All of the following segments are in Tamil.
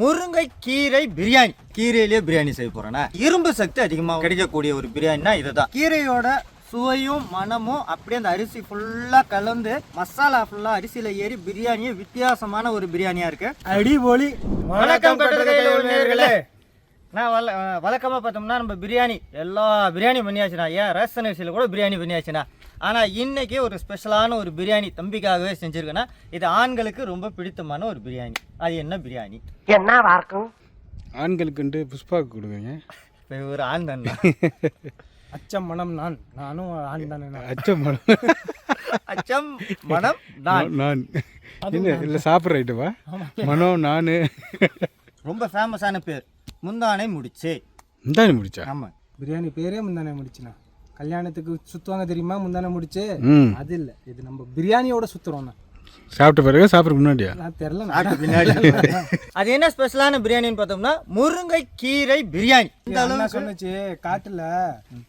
முருங்கை கீரை பிரியாணி. கீரையிலேயே பிரியாணி செய்ய போறேன்னா இரும்பு சக்தி அதிகமாக கிடைக்கக்கூடிய ஒரு பிரியாணினா இதுதான். கீரையோட சுவையும் மனமும் அப்படியே அந்த அரிசி ஃபுல்லா கலந்து மசாலா ஃபுல்லா அரிசியில ஏறி பிரியாணியே வித்தியாசமான ஒரு பிரியாணியா இருக்கு. அடிபொலி. வணக்கம் கட்டுரையில் நான் வழ வழக்கமாக பார்த்தோம்னா நம்ம பிரியாணி எல்லா பிரியாணி பண்ணியாச்சுண்ணா. ஏன் ரேஷன் அரிசியில் கூட பிரியாணி பண்ணியாச்சுண்ணா. ஆனால் இன்னைக்கு ஒரு ஸ்பெஷலான ஒரு பிரியாணி தம்பிக்காகவே செஞ்சுருக்கேன்னா இது ஆண்களுக்கு ரொம்ப பிடித்தமான ஒரு பிரியாணி. அது என்ன பிரியாணி? ஆண்களுக்குன்ட்டு புஷ்பாவுக்கு கொடுக்குறீங்க? இப்போ ஒரு ஆண் தான். அச்சம் மனம் நான். நானும் ஆண் தானே அச்சம் மனம் அச்சம் மனம் நான். நான். இல்லை இல்லை சாப்பிட்ற ஐட்டவா மனம் நான். ரொம்ப ஃபேமஸான பேர். முந்தானை முடிச்சு. இந்தானே முடிச்சா? ஆமாம். பிரியாணி பேரே முந்தானே முடிச்சுண்ணா கல்யாணத்துக்கு சுத்துவாங்க தெரியுமா? முந்தானே முடிச்சு? அது இல்ல. இது நம்ம பிரியாணியோட சுத்துறோம்ண்ணா. சாப்பிட்ட பிறகு சாப்பிட்றதுக்கு முன்னாடியா? பின்னாடி. அது என்ன ஸ்பெஷலான பிரியாணின்னு பார்த்தோம்னா முருங்கை கீரை பிரியாணி. இந்த சொன்னுச்சு காட்டுல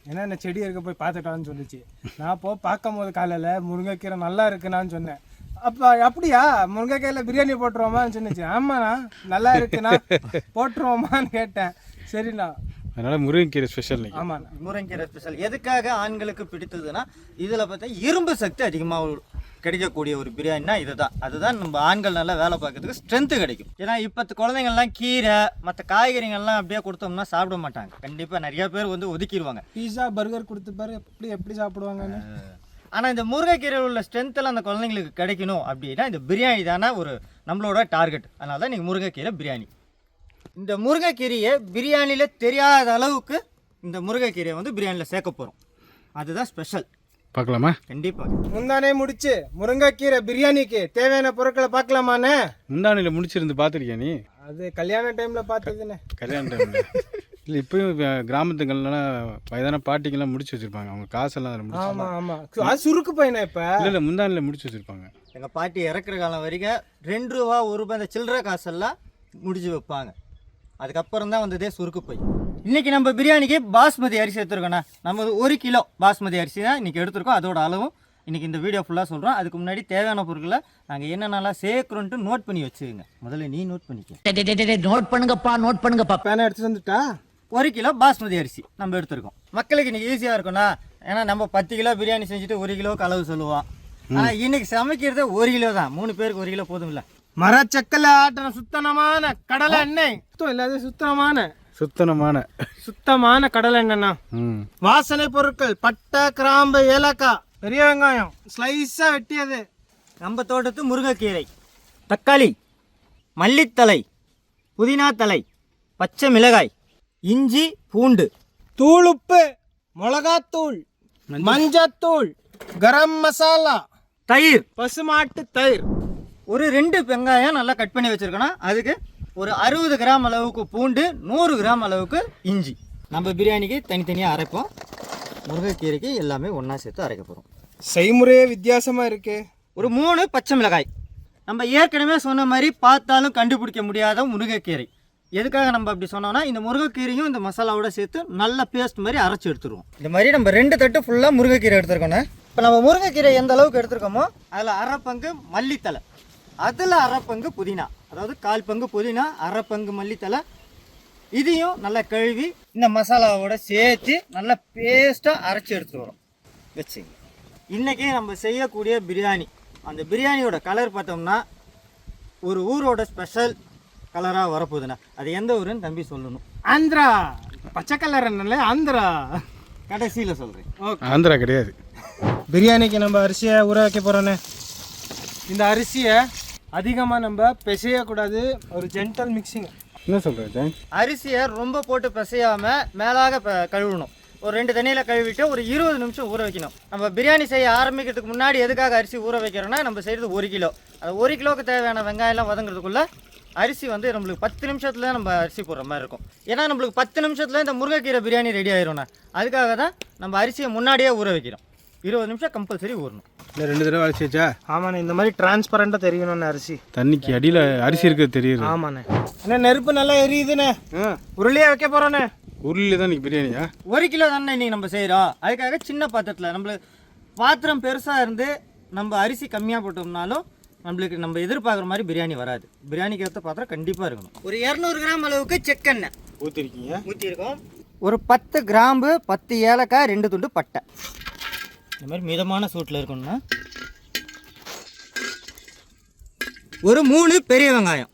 என்னென்ன செடி இருக்க போய் பார்த்துட்டான்னு சொல்லுச்சு. நான் போ பார்க்கும் போது காலையில முருங்கைக்கீரை நல்லா இருக்குண்ணான்னு சொன்னேன். அப்ப அப்படியா? முருங்கைக்கீரையில பிரியாணி போட்டுருவோமான்னு சொன்னுச்சு. ஆமாண்ணா நல்லா இருக்குண்ணா போட்டுருவோமான்னு கேட்டேன். சரிண்ணா. அதனால் முருங்கைக்கீரை ஸ்பெஷல் ஆமாண்ணா முருங்கீரை ஸ்பெஷல் எதுக்காக ஆண்களுக்கு பிடித்ததுன்னா இதில் பார்த்தா இரும்பு சக்தி அதிகமாக கிடைக்கக்கூடிய ஒரு பிரியாணினா இதுதான். அதுதான் நம்ம ஆண்கள் நல்லா வேலை பார்க்கறதுக்கு ஸ்ட்ரென்த்து கிடைக்கும். ஏன்னா இப்போ குழந்தைங்கள்லாம் கீரை மற்ற காய்கறிகள்லாம் அப்படியே கொடுத்தோம்னா சாப்பிட மாட்டாங்க. கண்டிப்பாக நிறைய பேர் வந்து ஒதுக்கிடுவாங்க பீஸா பர்கர் கொடுத்து பாரு எப்படி எப்படி சாப்பிடுவாங்கன்னு. ஆனால் இந்த முருங்கைக்கீரையில் உள்ள ஸ்ட்ரென்த்தெல்லாம் அந்த குழந்தைங்களுக்கு கிடைக்கணும் அப்படின்னா இந்த பிரியாணி தானே ஒரு நம்மளோட டார்கெட் அதனால தான் நீங்கள் முருங்கைக்கீரை பிரியாணி. இந்த முருங்கைக்கீரையை பிரியாணியில் தெரியாத அளவுக்கு இந்த முருங்கைக்கீரையை வந்து பிரியாணியில் சேர்க்க போகிறோம் அதுதான் ஸ்பெஷல் பார்க்கலாமா? கண்டிப்பாக முந்தானே முடிச்சு முருங்கைக்கீரை பிரியாணிக்கு தேவையான பொருட்களை பார்க்கலாமாண்ணே? முந்தானையில் முடிச்சிருந்து பார்த்துருக்கியா நீ? அது கல்யாண டைம்ல பார்த்ததுண்ணே. கல்யாண டைமில் இல்லை இப்பயும் கிராமத்துங்கள்லாம் வயதான பாட்டிங்கெல்லாம் முடிச்சு வச்சுருப்பாங்க. அவங்க காசெல்லாம் அதில் முடிச்சு ஆமா ஆமா. அது சுருக்கு பையனா இப்ப? இல்லை இல்லை முந்தானையில் முடிச்சு வச்சுருப்பாங்க. எங்கள் பாட்டி இறக்குற காலம் வரைக்கும் ரெண்டு ரூபா ஒரு ரூபாய் இந்த சில்லறை காசெல்லாம் முடிச்சு வைப்பாங்க. அதுக்கப்புறம் தான் வந்ததே சுருக்கு பை இன்னைக்கு நம்ம பிரியாணிக்கு பாஸ்மதி அரிசி எடுத்துருக்கோண்ணா நம்ம ஒரு கிலோ பாஸ்மதி அரிசி தான் இன்னைக்கு எடுத்திருக்கோம். அதோட அளவும் இன்னைக்கு இந்த வீடியோ ஃபுல்லாக சொல்கிறோம் அதுக்கு முன்னாடி தேவையான பொருட்களை நாங்கள் என்னென்னலாம் சேர்க்குறோன்ட்டு நோட் பண்ணி வச்சுக்கோங்க. முதல்ல நீ நோட் பண்ணிக்க. நோட் பண்ணுங்கப்பா நோட் பண்ணுங்கப்பா. பேனை எடுத்துட்டு வந்துட்டா ஒரு கிலோ பாஸ்மதி அரிசி நம்ம எடுத்திருக்கோம். மக்களுக்கு இன்னைக்கு ஈஸியாக இருக்கும்னா ஏன்னா நம்ம பத்து கிலோ பிரியாணி செஞ்சுட்டு ஒரு கிலோக்கு அளவு சொல்லுவோம். ஆனால் இன்னைக்கு சமைக்கிறது ஒரு கிலோ தான். மூணு பேருக்கு ஒரு கிலோ போதும் இல்லை மரச்சக்கல ஆட்டின சுத்தமான கடலை எண்ணெய். சுத்தம் இல்லாத சுத்தமான சுத்தனமான. சுத்தமான கடலை எண்ணெய்ண்ணா. வாசனை பொருட்கள் பட்டை கிராம்பு ஏலக்காய் பெரிய வெங்காயம் ஸ்லைஸா வெட்டியது. நம்ம தோட்டத்து முருங்கைக்கீரை தக்காளி மல்லித்தலை புதினா தலை பச்சை மிளகாய் இஞ்சி பூண்டு தூளுப்பு மிளகாத்தூள் மஞ்சத்தூள் கரம் மசாலா தயிர். பசுமாட்டு தயிர். ஒரு ரெண்டு வெங்காயம் நல்லா கட் பண்ணி வச்சிருக்கணும். அதுக்கு ஒரு அறுபது கிராம் அளவுக்கு பூண்டு நூறு கிராம் அளவுக்கு இஞ்சி. நம்ம பிரியாணிக்கு தனித்தனியாக அரைப்போம். முருங்கைக்கீரைக்கு எல்லாமே ஒன்றா சேர்த்து அரைக்க போகிறோம் செய்முறையே வித்தியாசமா இருக்கு. ஒரு மூணு பச்சை மிளகாய். நம்ம ஏற்கனவே சொன்ன மாதிரி பார்த்தாலும் கண்டுபிடிக்க முடியாத முருங்கைக்கீரை. எதுக்காக நம்ம அப்படி சொன்னோம்னா இந்த முருங்கைக்கீரையும் இந்த மசாலாவோட சேர்த்து நல்ல பேஸ்ட் மாதிரி அரைச்சி எடுத்துருவோம். இந்த மாதிரி நம்ம ரெண்டு தட்டு ஃபுல்லாக முருங்கைக்கீரை எடுத்துருக்கோண்ணே இப்போ நம்ம முருங்கைக்கீரை எந்த அளவுக்கு எடுத்துருக்கோமோ அதில் அரை பங்கு மல்லித்தலை அதில் அரை பங்கு புதினா. அதாவது கால் பங்கு புதினா அரை பங்கு மல்லித்தலை இதையும் நல்லா கழுவி இந்த மசாலாவோட சேர்த்து நல்லா பேஸ்ட்டாக அரைச்சி எடுத்துட்டு வரோம். வச்சுங்க. இன்றைக்கி நம்ம செய்யக்கூடிய பிரியாணி. அந்த பிரியாணியோட கலர் பார்த்தோம்னா ஒரு ஊரோட ஸ்பெஷல் கலராக வரப்போகுதுண்ணா. அது எந்த ஊருன்னு தம்பி சொல்லணும். ஆந்திரா. பச்சை கலர் என்னல்ல ஆந்திரா. கடைசியில் சொல்கிறேன் ஆந்திரா கிடையாது. பிரியாணிக்கு நம்ம அரிசியை ஊற வைக்க போகிறோண்ணே இந்த அரிசியை அதிகமாக நம்ம பிசையக்கூடாது. ஒரு ஜென்டல் மிக்சிங் என்ன சொல்கிறேன் அரிசியை ரொம்ப போட்டு பிசையாமல் மேலாக கழுவணும். ஒரு ரெண்டு தண்ணியில் கழுவிட்டு ஒரு இருபது நிமிஷம் ஊற வைக்கணும். நம்ம பிரியாணி செய்ய ஆரம்பிக்கிறதுக்கு முன்னாடி எதுக்காக அரிசி ஊற வைக்கிறோம்னா நம்ம செய்கிறது ஒரு கிலோ. அது ஒரு கிலோவுக்கு தேவையான வெங்காயம்லாம் வதங்குறதுக்குள்ள அரிசி வந்து நம்மளுக்கு பத்து நிமிஷத்துல நம்ம அரிசி போடுற மாதிரி இருக்கும். ஏன்னா நம்மளுக்கு பத்து நிமிஷத்துல இந்த முருங்கைக்கீரை பிரியாணி ரெடி ஆயிரும்ண்ணா. அதுக்காக தான் நம்ம அரிசியை முன்னாடியே ஊற வைக்கிறோம். இருபது நிமிஷம் கம்பல்சரி ஊறணும். இல்லை ரெண்டு தடவை அழைச்சிச்சா ஆமாண்ணே இந்த மாதிரி டிரான்ஸ்பரண்ட்டாக தெரியணும்ண்ணே அரிசி. தண்ணிக்கு அடியில் அரிசி இருக்கிறது தெரியுது. ஆமாண்ணே. அண்ணே நெருப்பு நல்லா எரியுதுண்ணே. உருளையாக வைக்க போகிறோண்ணே உருளில் தான் இன்னைக்கு பிரியாணியா ஒரு கிலோ தானே இன்னைக்கு நம்ம செய்கிறோம் அதுக்காக சின்ன பாத்திரத்தில் நம்மளுக்கு பாத்திரம் பெருசாக இருந்து நம்ம அரிசி கம்மியாக போட்டோம்னாலும் நம்மளுக்கு நம்ம எதிர்பார்க்குற மாதிரி பிரியாணி வராது. பிரியாணிக்கு ஏற்ற பாத்திரம் கண்டிப்பாக இருக்கணும். ஒரு இரநூறு கிராம் அளவுக்கு செக்கெண்ணெய் ஊற்றிருக்கீங்க ஊற்றிருக்கோம் ஒரு பத்து கிராம்பு பத்து ஏலக்காய் ரெண்டு துண்டு பட்டை. இந்த மாதிரி மிதமான சூட்டில் இருக்கணும்னா ஒரு மூணு பெரிய வெங்காயம்.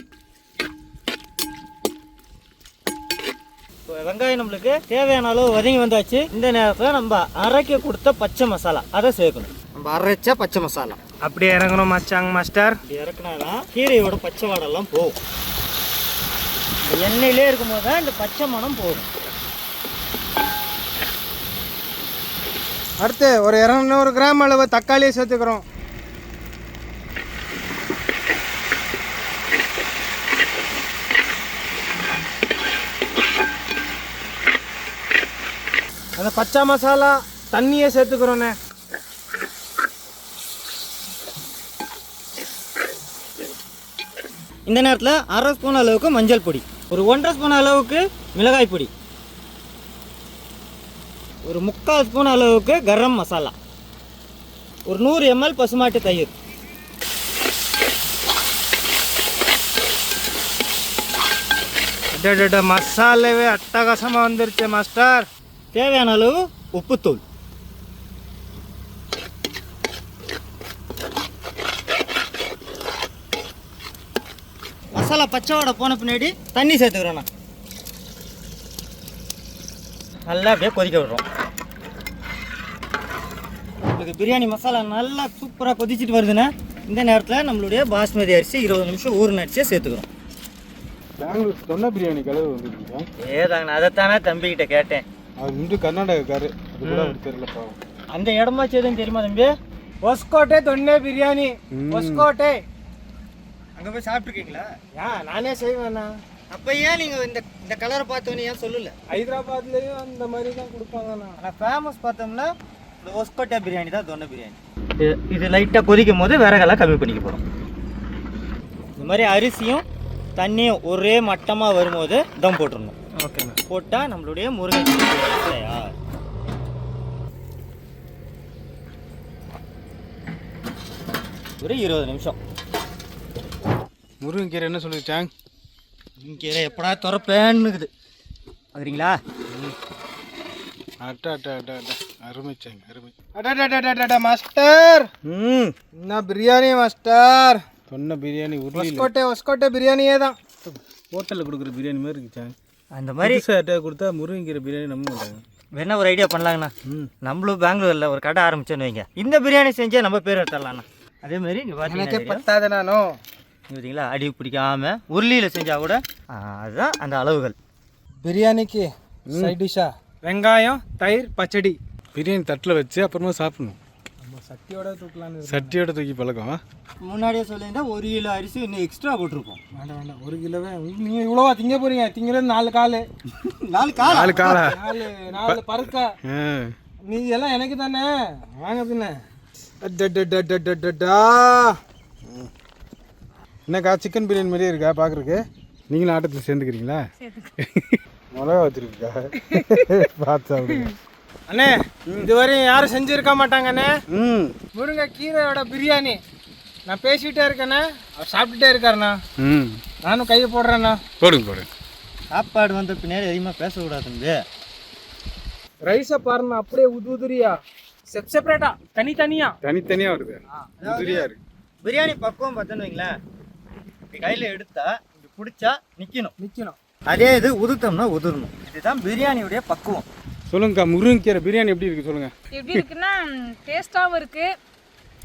இப்போ வெங்காயம் நம்மளுக்கு தேவையான அளவு வதங்கி வந்தாச்சு. இந்த நேரத்தில் நம்ம அரைக்க கொடுத்த பச்சை மசாலா அதை சேர்க்கணும். நம்ம அரைச்ச பச்சை மசாலா. அப்படியே இறங்கணும் மச்சாங்க மாஸ்டர். இப்படி இறக்குனாதான் கீரையோட பச்சை வாடெல்லாம் போகும். எண்ணெயிலே இருக்கும்போது தான் இந்த பச்சை மணம் போகும். அடுத்து ஒரு இரநூறு கிராம் அளவு தக்காளியை சேர்த்துக்கிறோம். அந்த பச்சை மசாலா தண்ணியே சேர்த்துக்கிறோண்ணே. இந்த நேரத்தில் அரை ஸ்பூன் அளவுக்கு மஞ்சள் பொடி. ஒரு ஒன்றரை ஸ்பூன் அளவுக்கு மிளகாய் பொடி. ஒரு முக்கால் ஸ்பூன் அளவுக்கு கரம் மசாலா. ஒரு நூறு எம்எல் பசுமாட்டு தயிர். மசாலாவே அட்டகாசமாக வந்துருச்சு மாஸ்டர். தேவையான அளவு உப்புத்தூள். மசாலா பச்சை வடை போன பின்னாடி தண்ணி சேர்த்துக்கிறோம் நான். நல்லா அப்படியே கொதிக்க விடுறோம். உங்களுக்கு பிரியாணி மசாலா நல்லா சூப்பராக கொதிச்சுட்டு வருதுன்னா இந்த நேரத்தில் நம்மளுடைய பாஸ்மதி அரிசி இருபது நிமிஷம் ஊறின அரிசியை சேர்த்துக்கிறோம். பெங்களூர் சொன்ன பிரியாணி கலவு வந்துருக்கீங்க. ஏதாங்கண்ணா அதைத்தானே தம்பிக்கிட்ட கேட்டேன். அது வந்து கர்நாடகக்காரு. அது கூட அவருக்கு அந்த இடமாச்சு எதுவும் தெரியுமா தம்பி? ஒஸ்கோட்டை தொன்னே பிரியாணி. ஒஸ்கோட்டை அங்கே போய் சாப்பிட்ருக்கீங்களா ஏன் நானே செய்வேண்ணா அப்போ ஏன் நீங்கள் இந்த இந்த கலரை பார்த்தோன்னே ஏன் சொல்லல? ஹைதராபாத்லேயும் அந்த மாதிரி தான் கொடுப்பாங்கண்ணா. ஆனால் ஃபேமஸ் பார்த்தோம்னா இந்த ஒஸ்கோட்டா பிரியாணி தான் தொன்ன பிரியாணி. இது இது லைட்டாக கொதிக்கும் போது விறகெல்லாம் கம்மி பண்ணிக்க போகிறோம் இந்த மாதிரி அரிசியும் தண்ணியும் ஒரே மட்டமாக வரும்போது தம் போட்டுருணும் ஓகேண்ணா. போட்டால் நம்மளுடைய முருங்கை தயார் ஒரு இருபது நிமிஷம். முருங்கீரை என்ன சொல்லிருச்சாங்க இங்கே எப்படா துறப்பேன்னுக்குது. பார்க்குறீங்களா அட்டா அட்டா அட்டா அட்டா அருமைச்சாங்க அருமை. அட்டா அட்டா அட்டா அடா மாஸ்டர்! ம். என்ன பிரியாணி மாஸ்டர்? சொன்ன பிரியாணி ஒஸ்கோட்டை ஒஸ்கோட்டை பிரியாணியே தான். ஹோட்டலில் கொடுக்குற பிரியாணி மாதிரி இருக்குச்சாங்க அந்த மாதிரி அட்டா கொடுத்தா முருங்கிற பிரியாணி நம்ம மாட்டாங்க. வேணா ஒரு ஐடியா பண்ணலாங்கண்ணா. நம்மளும் பெங்களூரில் ஒரு கடை ஆரம்பிச்சோன்னு வைங்க. இந்த பிரியாணி செஞ்சால் நம்ம பேர் எடுத்துடலாண்ணா அதே மாதிரி எனக்கு பத்தாத நானும் பார்த்தீங்களா அடி பிடிக்காம உருளியில் செஞ்சால் கூட அதுதான் அந்த அளவுகள். பிரியாணிக்கு சைட் டிஷ்ஷா வெங்காயம் தயிர் பச்சடி. பிரியாணி தட்டில் வச்சு அப்புறமா சாப்பிடணும். நம்ம சட்டியோட தூக்கலான்னு சட்டியோட தூக்கி பழக்கம். முன்னாடியே சொல்லியிருந்தா ஒரு கிலோ அரிசி இன்னும் எக்ஸ்ட்ரா போட்டிருப்போம் வேண்டாம் வேண்டாம். ஒரு கிலோவே நீங்கள் இவ்வளோவா திங்க போறீங்க? திங்கிறது நாலு காலு. நாலு கால்? நாலு காலா? நாலு நாலு பருக்கா. மீதி எல்லாம் எனக்கு தானே? வாங்க பின்ன. என்னக்கா சிக்கன் பிரியாணி மாதிரியே இருக்கா பார்க்குறக்கு நீங்களும் ஆட்டத்தில் சேர்ந்துக்கிறீங்களா? மிளகா வச்சுருக்கா பார்த்து சாப்பிடுங்க. அண்ணே இதுவரையும் யாரும் செஞ்சிருக்க மாட்டாங்க அண்ணே. ம். முருங்கை கீரையோட பிரியாணி. நான் பேசிட்டே இருக்கேண்ணே. அவர் சாப்பிட்டுட்டே இருக்காருண்ணா. ம். நானும் கையை போடுறேண்ணா. போடுங்க போடுங்க. சாப்பாடு வந்த பின்னாடி அதிகமாக பேசக்கூடாது தம்பி. ரைஸை பாருண்ணா அப்படியே உது உதிரியா. செப் செப்பரேட்டா தனித்தனியா தனித்தனியாக வருது உதிரியாக இருக்கு. பிரியாணி பக்குவம் பார்த்தோன்னு வைங்களேன். கையில் எடுத்தா இப்படி பிடிச்சா நிற்கணும் நிற்கணும் அதே இது உதுத்தோம்னா உதிரணும். இதுதான் பிரியாணியுடைய பக்குவம். சொல்லுங்கக்கா முருங்கீரை பிரியாணி எப்படி இருக்கு சொல்லுங்க. எப்படி இருக்குன்னா டேஸ்ட்டாகவும் இருக்குது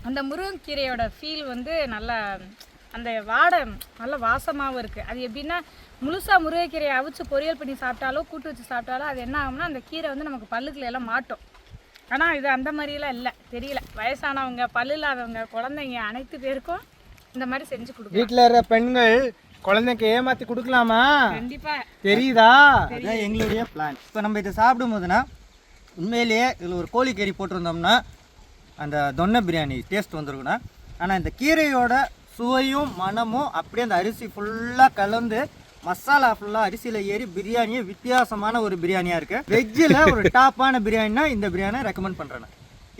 அந்த முருங்கைக்கீரையோட ஃபீல் வந்து நல்லா அந்த வாடை நல்ல வாசமாகவும் இருக்குது அது எப்படின்னா முழுசாக முருங்கைக்கீரையை அவிச்சு பொரியல் பண்ணி சாப்பிட்டாலோ கூட்டு வச்சு சாப்பிட்டாலோ அது என்ன ஆகும்னா அந்த கீரை வந்து நமக்கு பல்லுக்குள்ள எல்லாம் மாட்டும். ஆனால் இது அந்த மாதிரியெல்லாம் இல்லை. தெரியல. வயசானவங்க பல்லு இல்லாதவங்க குழந்தைங்க அனைத்து பேருக்கும் இந்த மாதிரி செஞ்சு கொடுக்கலாம். வீட்டில் இருக்கிற பெண்கள் குழந்தைக்கு ஏமாத்தி கொடுக்கலாமா? கண்டிப்பாக தெரியுதா? அதுதான் எங்களுடைய பிளான் இப்போ நம்ம இதை சாப்பிடும் போதுனா உண்மையிலேயே இதில் ஒரு கோழிக்கறி போட்டிருந்தோம்னா அந்த தொன்னை பிரியாணி டேஸ்ட் வந்திருக்குண்ணா. ஆனால் இந்த கீரையோட சுவையும் மணமும் அப்படியே அந்த அரிசி ஃபுல்லாக கலந்து மசாலா ஃபுல்லாக அரிசியில் ஏறி பிரியாணியே வித்தியாசமான ஒரு பிரியாணியாக இருக்குது வெஜ்ஜில் ஒரு டாப்பான பிரியாணினா இந்த பிரியாணி ரெக்கமெண்ட் பண்ணுறேன்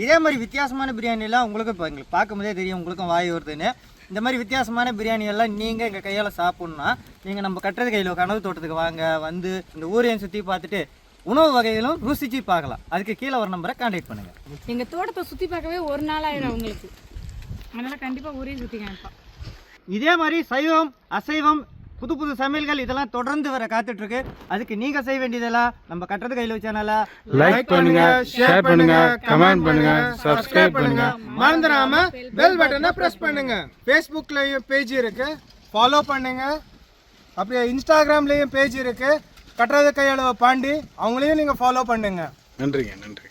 இதே மாதிரி வித்தியாசமான பிரியாணிலாம் உங்களுக்கும் இப்போ எங்களுக்கு பார்க்கும்போதே தெரியும் உங்களுக்கும் வாய் வருதுன்னு. இந்த மாதிரி வித்தியாசமான பிரியாணி எல்லாம் நீங்கள் எங்கள் கையால் சாப்பிட்ணுன்னா நீங்கள் நம்ம கட்டுறது கையில் கனவு தோட்டத்துக்கு வாங்க வந்து இந்த ஊரையும் சுற்றி பார்த்துட்டு உணவு வகைகளும் ருசிச்சு பார்க்கலாம். அதுக்கு கீழே ஒரு நம்பரை கான்டாக்ட் பண்ணுங்கள் எங்க தோட்டத்தை சுத்தி பார்க்கவே ஒரு நாள் ஆயிடும் உங்களுக்கு. அதனால கண்டிப்பா ஊரே சுத்தி காமிப்போம். இதே மாதிரி சைவம் அசைவம் புது புது சமையல்கள் இதெல்லாம் தொடர்ந்து வர காத்துட்டு இருக்கு அதுக்கு நீங்க செய்ய வேண்டியதெல்லாம் நம்ம கட்டுறது கையில் சேனலை லைக் பண்ணுங்க ஷேர் பண்ணுங்க கமெண்ட் பண்ணுங்க சப்ஸ்கிரைப் பண்ணுங்க. மறந்துடாம பெல் பட்டனை ப்ரெஸ் பண்ணுங்க. ஃபேஸ்புக்லயும் பேஜ் இருக்கு. ஃபாலோ பண்ணுங்க. அப்படியே இன்ஸ்டாகிராம்லயும் பேஜ் இருக்கு. கட்டுறது கையளவு பாண்டி. அவங்களையும் நீங்க ஃபாலோ பண்ணுங்க. நன்றிங்க நன்றி